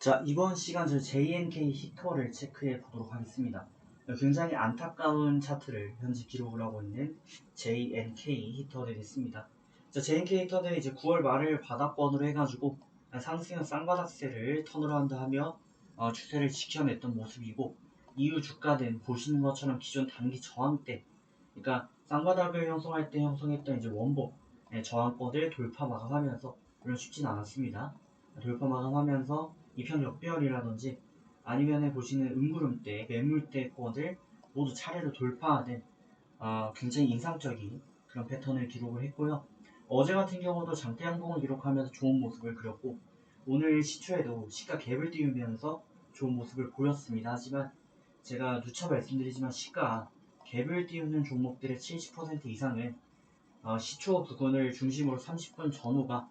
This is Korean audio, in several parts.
자, 이번 시간 저 JNK 히터를 체크해 보도록 하겠습니다. 굉장히 안타까운 차트를 현재 기록을 하고 있는 JNK 히터들이 있습니다. 자, JNK 히터들이 이제 9월 말을 바닥권으로 해가지고 상승형 쌍바닥세를 턴으로 한다 하며 어, 추세를 지켜냈던 모습이고 이후 주가는 보시는 것처럼 기존 단기 저항대 그러니까 쌍바닥을 형성할 때 형성했던 이제 원복 네, 저항권을 돌파 마감하면서 물론 쉽진 않았습니다. 돌파 마감하면서 이편 역배열이라든지 아니면 보시는 음구름대, 매물대권을 모두 차례로 돌파하는 어, 굉장히 인상적인 그런 패턴을 기록을 했고요. 어제 같은 경우도 장대 양봉을 기록하면서 좋은 모습을 그렸고 오늘 시초에도 시가 갭을 띄우면서 좋은 모습을 보였습니다. 하지만 제가 누차 말씀드리지만 시가 갭을 띄우는 종목들의 70% 이상은 어, 시초 부근을 중심으로 30분 전후가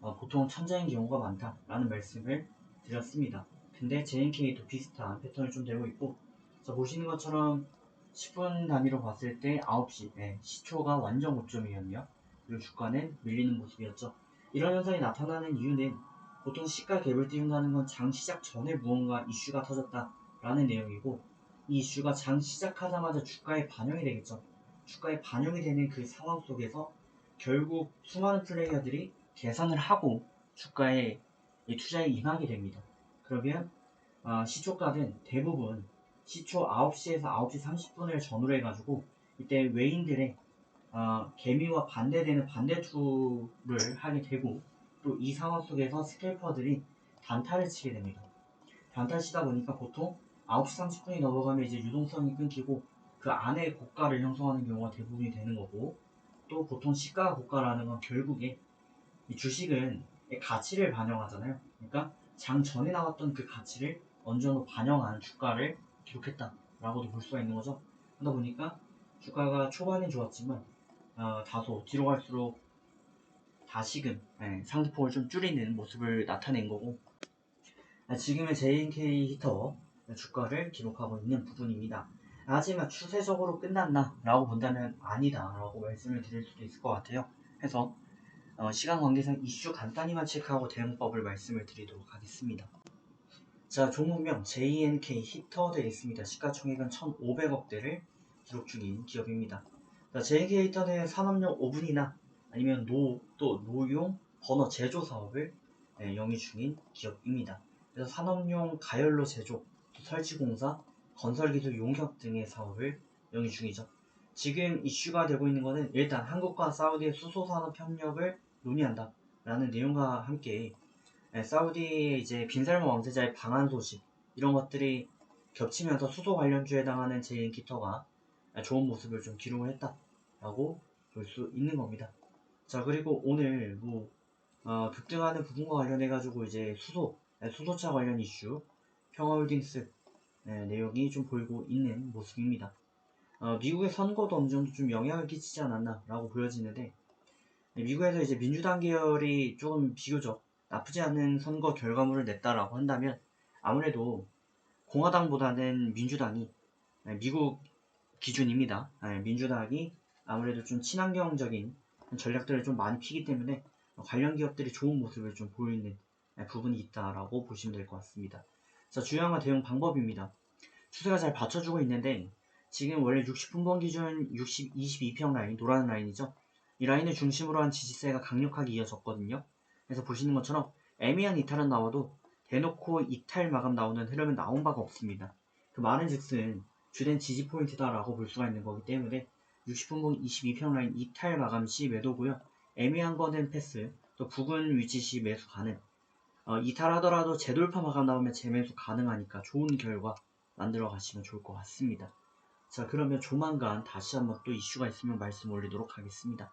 어, 보통 천장인 경우가 많다라는 말씀을 드렸습니다. 근데 JNK도 비슷한 패턴을 좀 되고 있고 자, 보시는 것처럼 10분 단위로 봤을 때 9시 네, 시초가 완전 고점이었네요. 그리고 주가는 밀리는 모습이었죠. 이런 현상이 나타나는 이유는 보통 시가 갭을 띄운다는 건 장 시작 전에 무언가 이슈가 터졌다라는 내용이고 이 이슈가 장 시작하자마자 주가에 반영이 되겠죠. 주가에 반영이 되는 그 상황 속에서 결국 수많은 플레이어들이 계산을 하고 주가에 투자에 임하게 됩니다. 그러면 어, 시초가는 대부분 시초 9시에서 9시 30분을 전후로 해가지고 이때 외인들의 어, 개미와 반대되는 반대투를 하게 되고 또 이 상황 속에서 스캘퍼들이 단타를 치게 됩니다. 단타 치다 보니까 보통 9시 30분이 넘어가면 이제 유동성이 끊기고 그 안에 고가를 형성하는 경우가 대부분이 되는 거고 또 보통 시가 고가라는 건 결국에 이 주식은 가치를 반영하잖아요. 그러니까 장 전에 나왔던 그 가치를 어느 정도 반영한 주가를 기록했다라고도 볼 수가 있는 거죠. 그러다 보니까 주가가 초반엔 좋았지만 어, 다소 뒤로 갈수록 다시금 네, 상대폭을 좀 줄이는 모습을 나타낸 거고 아, 지금의 JNK 히터 주가를 기록하고 있는 부분입니다. 하지만 추세적으로 끝났나? 라고 본다면 아니다 라고 말씀을 드릴 수도 있을 것 같아요. 해서 어, 시간 관계상 이슈 간단히만 체크하고 대응법을 말씀을 드리도록 하겠습니다. 자, 종목명 JNK 히터 되겠습니다. 시가총액은 1,500억대를 기록 중인 기업입니다. 자, JNK 히터는 산업용 오븐이나 아니면 노, 또 노용 버너 제조 사업을 네, 영위 중인 기업입니다. 그래서 산업용 가열로 제조, 설치 공사, 건설기술 용역 등의 사업을 영위 중이죠. 지금 이슈가 되고 있는 것은 일단 한국과 사우디의 수소산업 협력을 논의한다 라는 내용과 함께 네, 사우디의 이제 빈살모 왕세자의 방한 소식 이런 것들이 겹치면서 수소 관련주에 해당하는 제인 기터가 좋은 모습을 좀 기록을 했다라고 볼 수 있는 겁니다. 자 그리고 오늘 뭐 어, 급등하는 부분과 관련해 가지고 이제 수소 네, 수소차 관련 이슈 평화홀딩스 네, 내용이 좀 보이고 있는 모습입니다. 어, 미국의 선거도 어느 정도 좀 영향을 끼치지 않았나라고 보여지는데 네, 미국에서 이제 민주당 계열이 조금 비교적 나쁘지 않은 선거 결과물을 냈다라고 한다면 아무래도 공화당보다는 민주당이 네, 미국 기준입니다. 네, 민주당이 아무래도 좀 친환경적인 전략들을 좀 많이 피기 때문에 관련 기업들이 좋은 모습을 좀 보이는 부분이 있다라고 보시면 될 것 같습니다. 자, 주요한 대응 방법입니다. 추세가 잘 받쳐주고 있는데 지금 원래 60분봉 기준 60, 22평 라인, 노란 라인이죠. 이 라인을 중심으로 한 지지세가 강력하게 이어졌거든요. 그래서 보시는 것처럼 애매한 이탈은 나와도 대놓고 이탈 마감 나오는 흐름은 나온 바가 없습니다. 그 말은 즉슨 주된 지지 포인트다라고 볼 수가 있는 거기 때문에 60분봉 22평 라인 이탈 마감 시 매도고요. 애매한 거는 패스, 또 부근 위치 시 매수 가능. 어, 이탈하더라도 재돌파 마감 나오면 재매수 가능하니까 좋은 결과 만들어 가시면 좋을 것 같습니다. 자 그러면 조만간 다시 한번 또 이슈가 있으면 말씀 올리도록 하겠습니다.